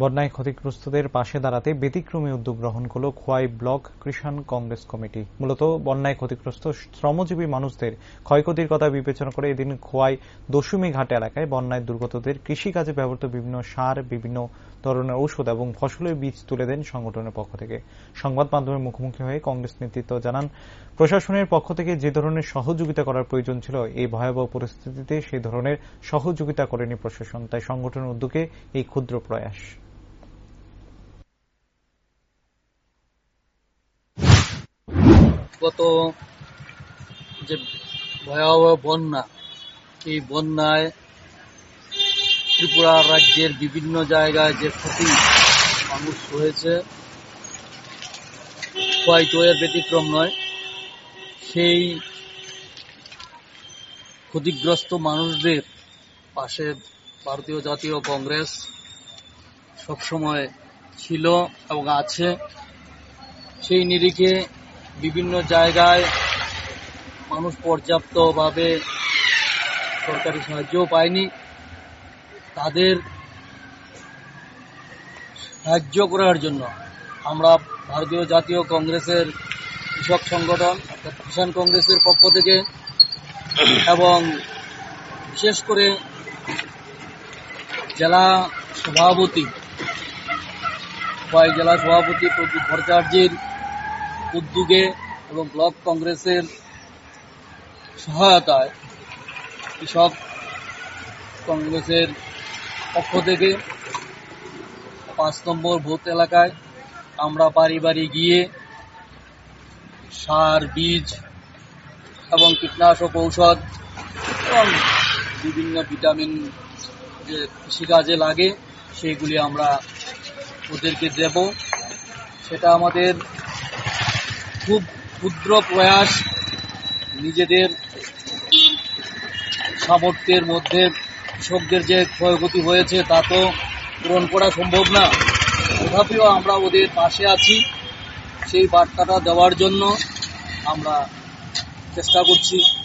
বন্যায় ক্ষতিগ্রস্তদের পাশে দাঁড়াতে ব্যতিক্রমী উদ্যোগ গ্রহণ করল খোয়াই ব্লক কৃষাণ কংগ্রেস কমিটি। মূলত বন্যায় ক্ষতিগ্রস্ত শ্রমজীবী মানুষদের ক্ষয়ক্ষতির কথা বিবেচনা করে এদিন খোয়াই দশমী ঘাট এলাকায় বন্যায় দুর্গতদের কৃষিকাজে ব্যবহৃত বিভিন্ন সার, বিভিন্ন ধরনের ঔষধ এবং ফসলের বীজ তুলে দেন সংগঠনের পক্ষ থেকে। সংবাদ মাধ্যমের মুখোমুখি হয়ে কংগ্রেস নেতৃত্ব জানান, প্রশাসনের পক্ষ থেকে যে ধরনের সহযোগিতা করার প্রয়োজন ছিল, এই ভয়াবহ পরিস্থিতিতে সেই ধরনের সহযোগিতা করেনি প্রশাসন। তাই সংগঠনের উদ্যোগে এই ক্ষুদ্র প্রয়াস। গত যে ভয়াবহ বন্যা, এই বন্যায় ত্রিপুরা রাজ্যের বিভিন্ন জায়গায় যে ক্ষতি মানুষ হয়েছে হয়তো এর ব্যতিক্রম নয়, সেই ক্ষতিগ্রস্ত মানুষদের পাশে ভারতীয় জাতীয় কংগ্রেস সবসময় ছিল এবং আছে। সেই নিরিখে বিভিন্ন জায়গায় মানুষ পর্যাপ্তভাবে সরকারি সাহায্যও পায়নি। তাদের সাহায্য করার জন্য আমরা ভারতীয় জাতীয় কংগ্রেসের কৃষক সংগঠন অর্থাৎ কিষাণ কংগ্রেসের পক্ষ থেকে এবং বিশেষ করে জেলা সভাপতি জেলা সভাপতি প্রদীপ ভট্টাচার্যের উদ্যোগে এবং ব্লক কংগ্রেসের সহায়তায় কৃষক কংগ্রেসের পক্ষ থেকে পাঁচ নম্বর ভোট এলাকায় আমরা বাড়ি বাড়ি গিয়ে সার, বীজ এবং কীটনাশক ঔষধ এবং বিভিন্ন ভিটামিন যে কৃষিকাজে লাগে, সেইগুলি আমরা ওদেরকে দেব। সেটা আমাদের খুব ক্ষুদ্র প্রয়াস নিজেদের সামর্থ্যের মধ্যে কৃষকদের যে ক্ষয়ক্ষতি হয়েছে তা তো পূরণ করা সম্ভব না। তথাপিও আমরা ওদের পাশে আছি। সেই বার্তাটা দেওয়ার জন্য আমরা চেষ্টা করছি।